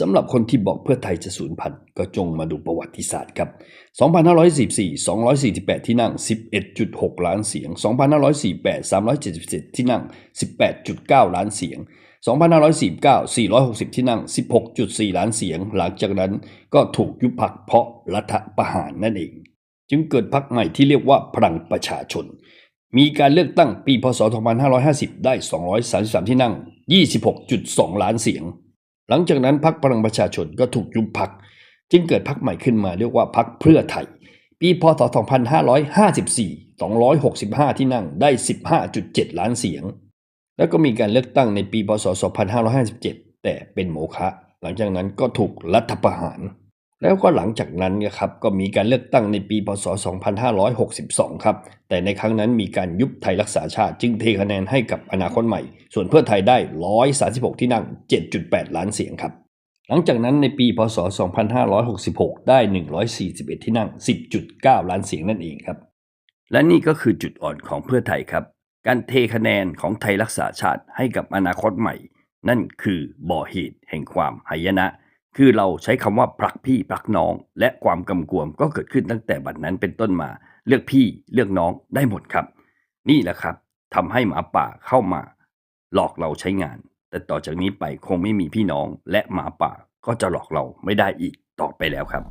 สำหรับคนที่บอกเพื่อไทยจะสูญพันธุ์ก็จงมาดูประวัติศาสตร์ครับ 2544 248 ที่นั่ง 11.6 ล้านเสียง 2548 377 ที่นั่ง 18.9 ล้านเสียง 2549 460 ที่นั่ง 16.4 ล้านเสียง หลังจากนั้นก็ถูกยุบพักเพราะรัฐประหารนั่นเอง จึงเกิดพักใหม่ที่เรียกว่าพลังประชาชน มีการเลือกตั้งปีพศ 2550 ได้ 233 ที่นั่ง 26.2 ล้านเสียง หลังจากนั้นพรรคพลังประชาชนก็ถูกยุบพัก จึงเกิดพรรคใหม่ขึ้นมาเรียกว่าพรรคเพื่อไทย ปีพศ 2554 265 ที่นั่งได้ 15.7 ล้านเสียง แล้วก็มีการเลือกตั้งในปีพศ 2557 แต่เป็นโมฆะหลังจากนั้นก็ถูกรัฐประหาร แล้วก็หลังจากนั้นนยครับก็มีการเลือกตั้งในปีพศ 2562 ครับ แต่ในครั้งนั้นมีการยุบไทยรักษาชาติ จึงเทคะแนนให้กับอนาคตใหม่ ส่วนเพื่อไทยได้ 136 ที่นั่ง 7.8 ล้านเสียงครับ หลังจากนั้นในปีพศ 2566 ได้ 141 ที่นั่ง 10.9 ล้านเสียงนั่นเองครับ และนี่ก็คือจุดอ่อนของเพื่อไทยครับ การเทคะแนนของไทยรักษาชาติให้กับอนาคตใหม่ นั่นคือบ่อเหตุแห่งความหายนะ คือเราใช้คำว่าปลักพี่ปลักน้อง และความกำกวมก็เกิดขึ้นตั้งแต่บัดนั้นเป็นต้นมา เลือกพี่เลือกน้องได้หมดครับ นี่แหละครับทำให้หมาป่าเข้ามา หลอกเราใช้งาน แต่ต่อจากนี้ไปคงไม่มีพี่น้องและหมาป่าก็จะหลอกเราไม่ได้อีกต่อไปแล้วครับ